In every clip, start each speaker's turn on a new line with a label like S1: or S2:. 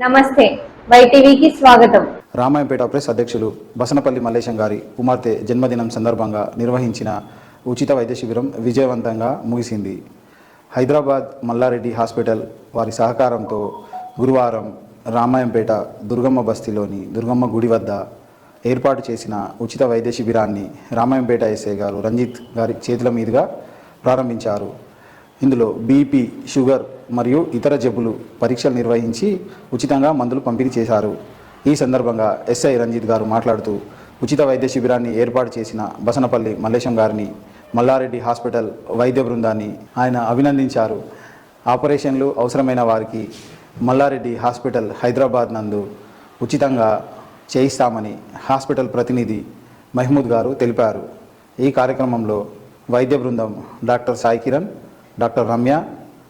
S1: నమస్తే. వైటీవీకి స్వాగతం.
S2: రామాయంపేట ప్రెస్ అధ్యక్షులు బసనపల్లి మల్లేశం గారి కుమార్తె జన్మదినం సందర్భంగా నిర్వహించిన ఉచిత వైద్య శిబిరం విజయవంతంగా ముగిసింది. హైదరాబాద్ మల్లారెడ్డి హాస్పిటల్ వారి సహకారంతో గురువారం రామాయంపేట దుర్గమ్మ బస్తీలోని దుర్గమ్మ గుడి వద్ద ఏర్పాటు చేసిన ఉచిత వైద్య శిబిరాన్ని రామాయంపేట ఎస్ఐ గారు రంజిత్ గారి చేతుల మీదుగా ప్రారంభించారు. ఇందులో బీపీ షుగర్ మరియు ఇతర జబ్బులు పరీక్షలు నిర్వహించి ఉచితంగా మందులు పంపిణీ చేశారు. ఈ సందర్భంగా ఎస్ఐ రంజిత్ గారు మాట్లాడుతూ ఉచిత వైద్య శిబిరాన్ని ఏర్పాటు చేసిన బసనపల్లి మల్లేశం గారిని మల్లారెడ్డి హాస్పిటల్ వైద్య బృందాన్ని ఆయన అభినందించారు. ఆపరేషన్లు అవసరమైన వారికి మల్లారెడ్డి హాస్పిటల్ హైదరాబాద్ నందు ఉచితంగా చేయిస్తామని హాస్పిటల్ ప్రతినిధి మహమూద్ గారు తెలిపారు. ఈ కార్యక్రమంలో వైద్య బృందం డాక్టర్ సాయి కిరణ్ డాక్టర్ రమ్య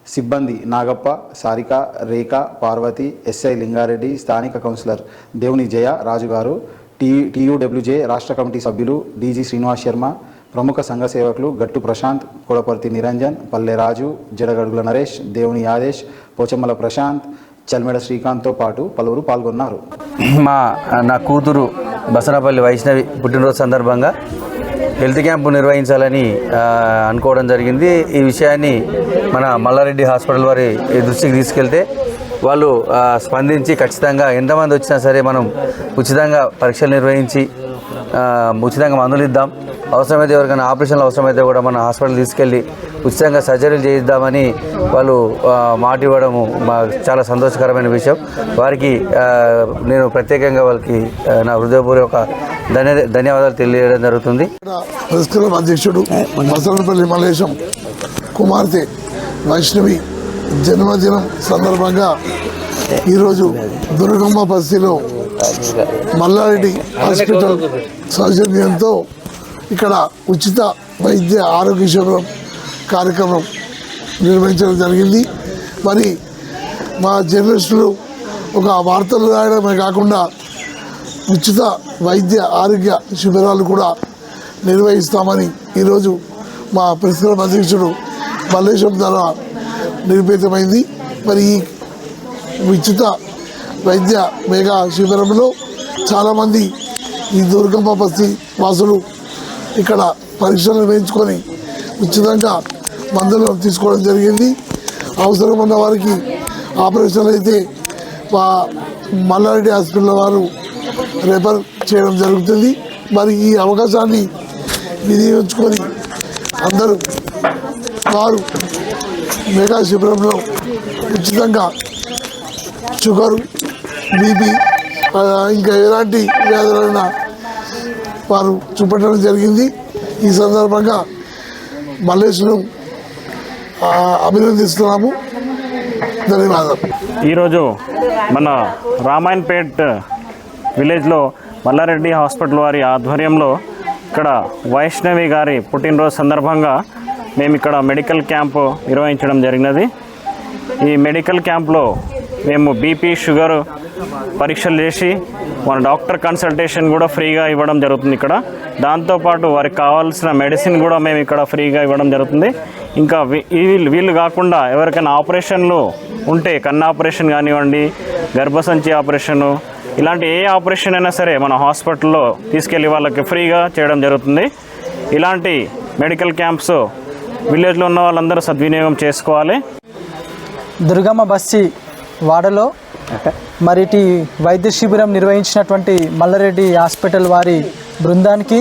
S2: సిబ్బంది నాగప్ప సారిక రేఖ పార్వతి ఎస్ఐ లింగారెడ్డి స్థానిక కౌన్సిలర్ దేవుని జయ రాజుగారు టీ టీయూడబ్ల్యూజే రాష్ట్ర కమిటీ సభ్యులు డీజీ శ్రీనివాస్ శర్మ ప్రముఖ సంఘ సేవకులు గట్టు ప్రశాంత్ కొడపర్తి నిరంజన్ పల్లె రాజు జడగడుగుల నరేష్ దేవుని ఆదేశ్ పోచమ్మల ప్రశాంత్ చల్మెడ శ్రీకాంత్తో పాటు పలువురు పాల్గొన్నారు.
S3: మా నా కూతురు బసనపల్లి వైష్ణవి పుట్టినరోజు సందర్భంగా హెల్త్ క్యాంపు నిర్వహించాలని అనుకోవడం జరిగింది. ఈ విషయాన్ని మన మల్లారెడ్డి హాస్పిటల్ వారి దృష్టికి తీసుకెళ్తే వాళ్ళు స్పందించి ఖచ్చితంగా ఎంతమంది వచ్చినా సరే మనం ఉచితంగా పరీక్షలు నిర్వహించి ఉచితంగా మందులు ఇద్దాం. అవసరమైతే ఎవరికైనా ఆపరేషన్లు అవసరమైతే కూడా మన హాస్పిటల్ తీసుకెళ్ళి ఉచితంగా సర్జరీలు చేయిద్దామని వాళ్ళు మాట ఇవ్వడము చాలా సంతోషకరమైన విషయం. వారికి నేను ప్రత్యేకంగా వాళ్ళకి నా హృదయపూర్వక ధన్య ధన్యవాదాలు తెలియజేయడం జరుగుతుంది.
S4: ప్రెస్ క్లబ్ అధ్యక్షుడు మసలపల్లి మల్లేశం కుమార్తె వైష్ణవి జన్మదినం సందర్భంగా ఈరోజు దుర్గమ్మ బస్తీలో మల్లారెడ్డి హాస్పిటల్ సౌజన్యంతో ఇక్కడ ఉచిత వైద్య ఆరోగ్య శిబిరం కార్యక్రమం నిర్వహించడం జరిగింది. మరి మా జర్నలిస్టులు ఒక వార్తలు రాయడమే కాకుండా ఉచిత వైద్య ఆరోగ్య శిబిరాలు కూడా నిర్వహిస్తామని ఈరోజు మా ప్రెస్ క్లబ్ అధ్యక్షుడు మల్లేశ్వరం ద్వారా నిరూపితమైంది. మరి ఈ ఉచిత వైద్య మేఘా శిబిరంలో చాలామంది ఈ దుర్గమ్మ బస్తీ వాసులు ఇక్కడ పరీక్షలు నిర్వహించుకొని ఉచితంగా మందులు తీసుకోవడం జరిగింది. అవసరం ఉన్న వారికి ఆపరేషన్లు అయితే మా మల్లారెడ్డి హాస్పిటల్ వారు రెఫర్ చేయడం జరుగుతుంది. మరి ఈ అవకాశాన్ని వినియోగించుకొని అందరూ వారు మెగా శిబిరంలో ఉచితంగా షుగరు బీపీ ఇంకా ఎలాంటి వ్యాధులైనా వారు చూపెట్టడం జరిగింది. ఈ సందర్భంగా మల్లేశ్వరం అభినందిస్తున్నాము. ధన్యవాదాలు.
S5: ఈరోజు మన రామాయణపేట్ విలేజ్లో మల్లారెడ్డి హాస్పిటల్ వారి ఆధ్వర్యంలో ఇక్కడ వైష్ణవి గారి పుట్టినరోజు సందర్భంగా మేము ఇక్కడ మెడికల్ క్యాంపు నిర్వహించడం జరిగినది. ఈ మెడికల్ క్యాంప్లో మేము బీపీ షుగర్ పరీక్షలు చేసి మన డాక్టర్ కన్సల్టేషన్ కూడా ఫ్రీగా ఇవ్వడం జరుగుతుంది ఇక్కడ. దాంతోపాటు వారికి కావాల్సిన మెడిసిన్ కూడా మేము ఇక్కడ ఫ్రీగా ఇవ్వడం జరుగుతుంది. ఇంకా వీ- వీళ్ళు వీళ్ళు కాకుండా ఎవరికైనా ఆపరేషన్లు ఉంటే కన్ను ఆపరేషన్ కానివ్వండి గర్భసంచి ఆపరేషను ఇలాంటి ఏ ఆపరేషన్ అయినా సరే మన హాస్పిటల్లో తీసుకెళ్ళి వాళ్ళకి ఫ్రీగా చేయడం జరుగుతుంది. ఇలాంటి మెడికల్ క్యాంప్స్ విలేజ్లో ఉన్న వాళ్ళందరూ సద్వినియోగం చేసుకోవాలి.
S6: దుర్గమ్మ బస్సి వాడలో మరిటి వైద్య శిబిరం నిర్వహించినటువంటి మల్లారెడ్డి హాస్పిటల్ వారి బృందానికి